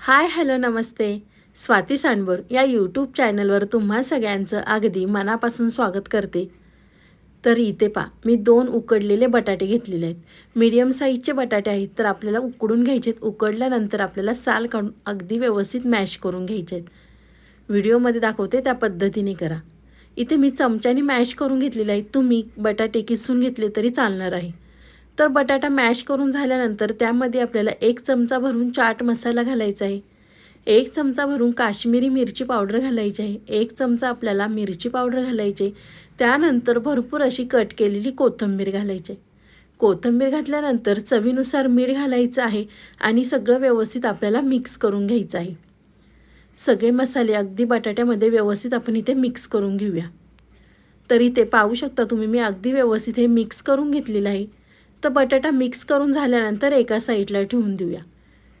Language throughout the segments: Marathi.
हाय हॅलो नमस्ते. स्वाती सांडवर या यूट्यूब चॅनलवर तुम्हा सगळ्यांचं अगदी मनापासून स्वागत करते. तर इथे पा मी दोन उकडलेले बटाटे घेतलेले आहेत. मीडियम साईजचे बटाटे आहेत तर आपल्याला उकडून घ्यायचे आहेत. उकडल्यानंतर आपल्याला साल काढून अगदी व्यवस्थित मॅश करून घ्यायचे आहेत. व्हिडिओमध्ये दाखवते त्या पद्धतीने करा. इथे मी चमच्याने मॅश करून घेतलेले आहेत. तुम्ही बटाटे किसून घेतले तरी चालणार आहे. तर बटाटा मॅश करून झाल्यानंतर त्यामध्ये आपल्याला एक चमचा भरून चाट मसाला घालायचा आहे. एक चमचा भरून काश्मीरी मिरची पावडर घालायची आहे. एक चमचा आपल्याला मिरची पावडर घालायची आहे. त्यानंतर भरपूर अशी कट केलेली कोथिंबीर घालायची आहे. कोथिंबीर घातल्यानंतर चवीनुसार मीठ घालायचं आहे आणि सगळं व्यवस्थित आपल्याला मिक्स करून घ्यायचं आहे. सगळे मसाले अगदी बटाट्यामध्ये व्यवस्थित आपण इथे मिक्स करून घेऊया. तरी ते पाहू शकता तुम्ही मी अगदी व्यवस्थित हे मिक्स करून घेतलेलं आहे. तर बटाटा मिक्स करून झाल्यानंतर एका साईडला ठेवून देऊया.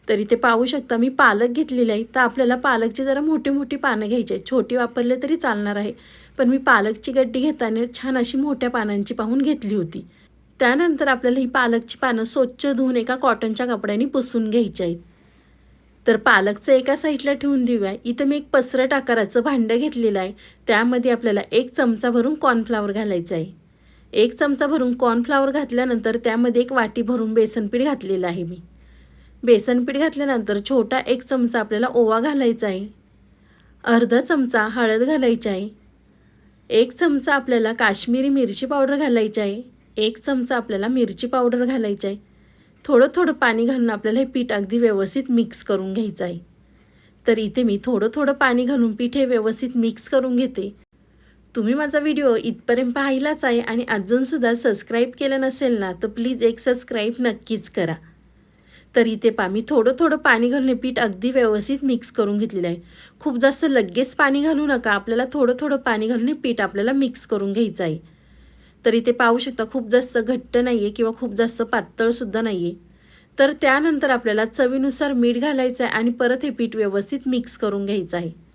तरी ते पाहू शकता मी पालक घेतलेली आहे तर आपल्याला पालकची जरा मोठी मोठी पानं घ्यायची आहेत. छोटी वापरले तरी चालणार आहे. पण मी पालकची गड्डी घेताना छान अशी मोठ्या पानांची पाहून घेतली होती. त्यानंतर आपल्याला ही पालकची पानं स्वच्छ धुवून एका कॉटनच्या कपड्याने पुसून घ्यायची आहेत. तर पालकचं एका साईडला ठेवून देऊया. इथं मी एक पसरट आकाराचं भांडं घेतलेलं आहे. त्यामध्ये आपल्याला एक चमचा भरून कॉर्नफ्लावर घालायचं आहे. एक चमचा भरून कॉर्नफ्लावर घातल्यानंतर त्यामध्ये एक वाटी भरून बेसनपीठ घातलेलं आहे मी. बेसनपीठ घातल्यानंतर छोटा एक चमचा आपल्याला ओवा घालायचा आहे. अर्धा चमचा हळद घालायची आहे. एक चमचा आपल्याला काश्मीरी मिरची पावडर घालायची आहे. एक चमचा आपल्याला मिरची पावडर घालायची आहे. थोडं थोडं पाणी घालून आपल्याला हे पीठ अगदी व्यवस्थित मिक्स करून घ्यायचं आहे. तर इथे मी थोडं थोडं पाणी घालून पीठ हे व्यवस्थित मिक्स करून घेते. तुम्ही माझा व्हिडिओ इथपर्यंत पाहिलाच आहे आणि अजूनसुद्धा सबस्क्राईब केलं नसेल ना तर प्लीज एक सबस्क्राईब नक्कीच करा. तर इथे पा मी थोडं थोडं पाणी घालून पीठ अगदी व्यवस्थित मिक्स करून घेतलेलं आहे. खूप जास्त लगेच पाणी घालू नका आपल्याला थोडं थोडं पाणी घालून पीठ आपल्याला मिक्स करून घ्यायचं आहे. तर इथे पाहू शकता खूप जास्त घट्ट नाही आहे किंवा खूप जास्त पातळसुद्धा नाही आहे तर त्यानंतर आपल्याला चवीनुसार मीठ घालायचं आहे आणि परत हे पीठ व्यवस्थित मिक्स करून घ्यायचं आहे.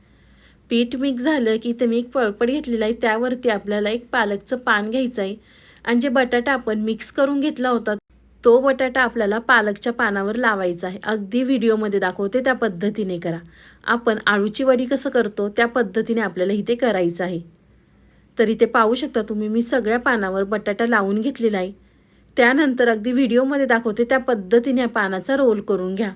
पीठ मिक्स झालं की इथं मी एक पळपट घेतलेला आहे त्यावरती आपल्याला एक पालकचं पान घ्यायचं आहे आणि जे बटाटा आपण मिक्स करून घेतला होता तो बटाटा आपल्याला पालकच्या पानावर लावायचा आहे. अगदी व्हिडिओमध्ये दाखवते त्या पद्धतीने करा. आपण आळूची वडी कसं करतो त्या पद्धतीने आपल्याला इथे करायचं आहे. तर इथे पाहू शकता तुम्ही मी सगळ्या पानावर बटाटा लावून घेतलेला आहे. त्यानंतर अगदी व्हिडिओमध्ये दाखवते त्या पद्धतीने पानाचा रोल करून घ्या.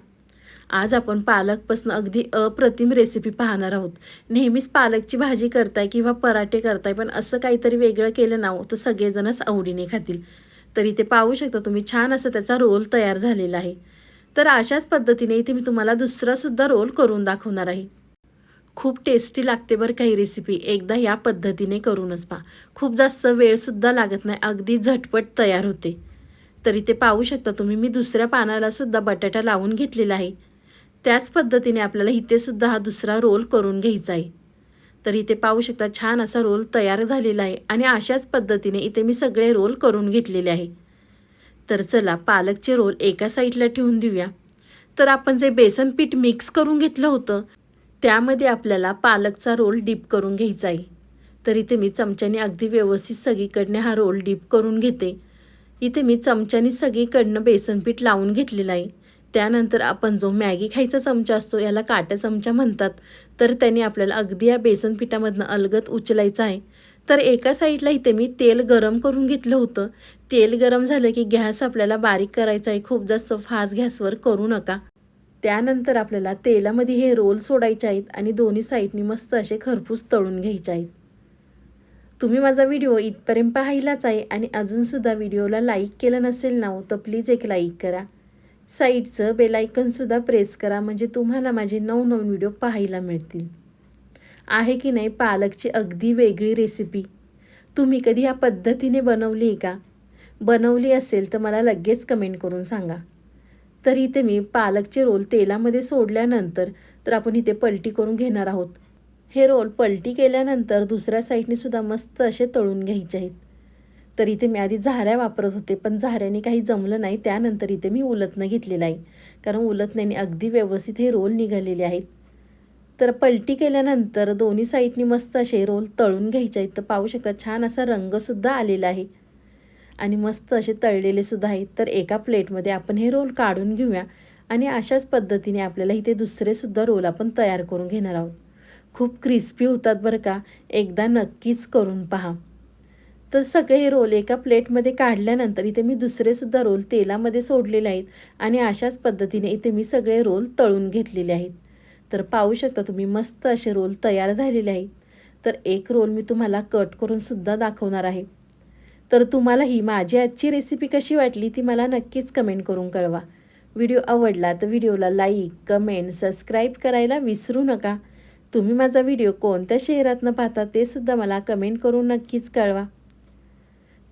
आज आपण पालकपासून अगदी अप्रतिम रेसिपी पाहणार आहोत. नेहमीच पालकची भाजी करताय किंवा पराठे करताय पण असं काहीतरी वेगळं केलं ना तर सगळेजणच आवडीने खातील. तरी ते पाहू शकता तुम्ही छान असं त्याचा रोल तयार झालेला आहे. तर अशाच पद्धतीने इथे मी तुम्हाला दुसरासुद्धा रोल करून दाखवणार आहे. खूप टेस्टी लागते बरं काही रेसिपी एकदा या पद्धतीने करूनच पहा. खूप जास्त वेळसुद्धा लागत नाही अगदी झटपट तयार होते. तरी ते पाहू शकता तुम्ही मी दुसऱ्या पानालासुद्धा बटाटा लावून घेतलेला आहे. त्याच पद्धतीने आपल्याला इथेसुद्धा हा दुसरा रोल करून घ्यायचा आहे. तर इथे पाहू शकता छान असा रोल तयार झालेला आहे आणि अशाच पद्धतीने इथे मी सगळे रोल करून घेतलेले आहे. तर चला पालकचे रोल एका साईडला ठेवून देऊया. तर आपण जे बेसन पीठ मिक्स करून घेतलं होतं त्यामध्ये आपल्याला पालकचा रोल डीप करून घ्यायचा आहे. तर इथे मी चमच्याने अगदी व्यवस्थित सगळीकडने हा रोल डीप करून घेते. इथे मी चमच्याने सगळीकडनं बेसन पीठ लावून घेतलेलं आहे. त्यानंतर आपण जो मॅगी खायचा चमचा असतो याला काटा चमचा म्हणतात. तर त्याने आपल्याला अगदी या बेसन पिठामधनं अलगत उचलायचं आहे. तर एका साईडला इथे मी तेल गरम करून घेतलं होतं. तेल गरम झालं की गॅस आपल्याला बारीक करायचा आहे. खूप जास्त फास्ट गॅसवर करू नका. त्यानंतर आपल्याला तेलामध्ये हे रोल सोडायचे आहेत आणि दोन्ही साईडनी मस्त असे खरपूस तळून घ्यायचे आहेत. तुम्ही माझा व्हिडिओ इथपर्यंत पाहिलाच आहे आणि अजूनसुद्धा व्हिडिओला लाईक केलं नसेल ना हो तर प्लीज एक लाईक करा. साईडचं बेलायकनसुद्धा प्रेस करा. म्हणजे तुम्हाला माझे नवनवीन व्हिडिओ पाहायला मिळतील. आहे की नाही पालकची अगदी वेगळी रेसिपी तुम्ही कधी ह्या पद्धतीने बनवली का? बनवली असेल तर मला लगेच कमेंट करून सांगा. तर इथे मी पालकचे रोल तेलामध्ये सोडल्यानंतर तर आपण इथे पलटी करून घेणार आहोत. हे रोल पलटी केल्यानंतर दुसऱ्या साईडने सुद्धा मस्त असे तळून घ्यायचे आहेत. तर इथे मी आधी झाऱ्या वापरत होते पण झाऱ्याने काही जमलं नाही त्यानंतर इथे मी उलतणं घेतलेलं आहे. कारण उलतण्याने अगदी व्यवस्थित हे रोल निघालेले आहेत. तर पलटी केल्यानंतर दोन्ही साईडनी मस्त असे रोल तळून घ्यायचे आहेत. तर पाहू शकता छान असा रंगसुद्धा आलेला आहे. आणि मस्त असे तळलेले सुद्धा आहेत. तर एका प्लेटमध्ये आपण हे रोल काढून घेऊया. आणि अशाच पद्धतीने आपल्याला इथे दुसरेसुद्धा रोल आपण तयार करून घेणार आहोत. खूप क्रिस्पी होतात बरं का? एकदा नक्कीच करून पहा. तर सगळे हे रोल एका प्लेटमध्ये काढल्यानंतर इथे मी दुसरेसुद्धा रोल तेलामध्ये सोडलेले आहेत आणि अशाच पद्धतीने इथे मी सगळे रोल तळून घेतलेले आहेत. तर पाहू शकता तुम्ही मस्त असे रोल तयार झालेले आहेत. तर एक रोल मी तुम्हाला कट करूनसुद्धा दाखवणार आहे. तर तुम्हाला ही माझी आजची रेसिपी कशी वाटली ती मला नक्कीच कमेंट करून कळवा. व्हिडिओ आवडला तर व्हिडिओला लाईक कमेंट सबस्क्राईब करायला विसरू नका. तुम्ही माझा व्हिडिओ कोणत्या शहरातनं पाहता ते सुद्धा मला कमेंट करून नक्कीच कळवा.